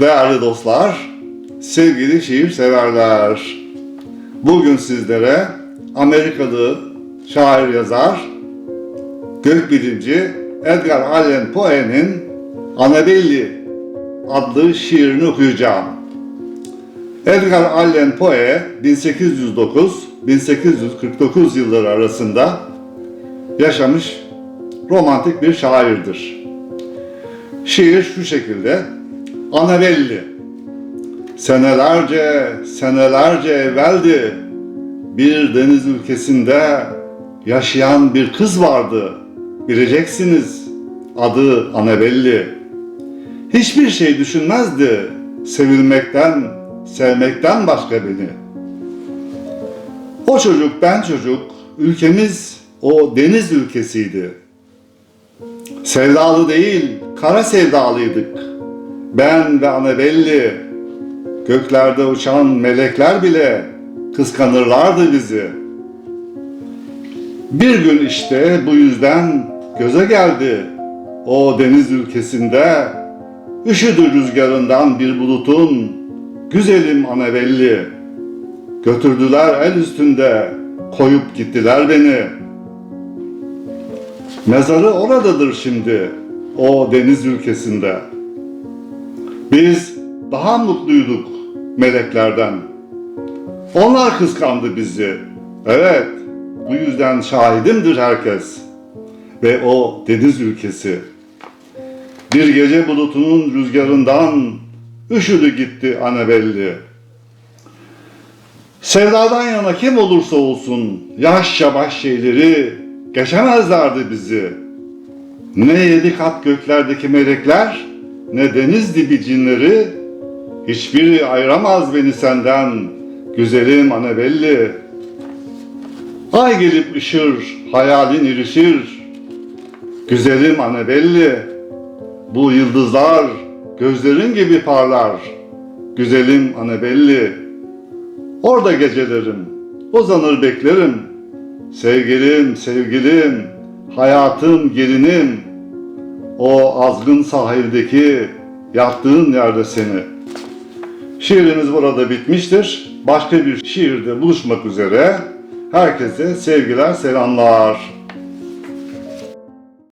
Değerli dostlar, sevgili şiir severler. Bugün sizlere Amerikalı şair yazar, gökbilimci Edgar Allan Poe'nin Annabelle adlı şiirini okuyacağım. Edgar Allan Poe 1809-1849 yılları arasında yaşamış romantik bir şairdir. Şiir şu şekilde. Annabelle Senelerce, senelerce evveldi bir deniz ülkesinde yaşayan bir kız vardı. Bileceksiniz adı Annabelle. Hiçbir şey düşünmezdi sevilmekten, sevmekten başka beni. O çocuk ben çocuk, ülkemiz o deniz ülkesiydi. Sevdalı değil, kara sevdalıydık. Ben ve Annabelle, göklerde uçan melekler bile kıskanırlardı bizi. Bir gün işte bu yüzden göze geldi o deniz ülkesinde üşüdü rüzgarından bir bulutun güzelim Annabelle. Götürdüler el üstünde koyup gittiler beni. Mezarı oradadır şimdi o deniz ülkesinde. Biz daha mutluyduk meleklerden. Onlar kıskandı bizi. Evet, bu yüzden şahidimdir herkes. Ve o deniz ülkesi. Bir gece bulutunun rüzgarından üşüdü gitti Annabelle. Sevdadan yana kim olursa olsun yaşça baş şeyleri geçemezlerdi bizi. Ne yedi kat göklerdeki melekler ne deniz dibi cinleri hiçbiri ayıramaz beni senden güzelim Annabelle. Ay gelip ışır, hayalin irişir. Güzelim Annabelle, bu yıldızlar gözlerin gibi parlar. Güzelim Annabelle, orada gecelerim, uzanır beklerim. Sevgilim, sevgilim, hayatım, gelinim. O azgın sahildeki yattığın yerde seni. Şiirimiz burada bitmiştir. Başka bir şiirde buluşmak üzere. Herkese sevgiler, selamlar.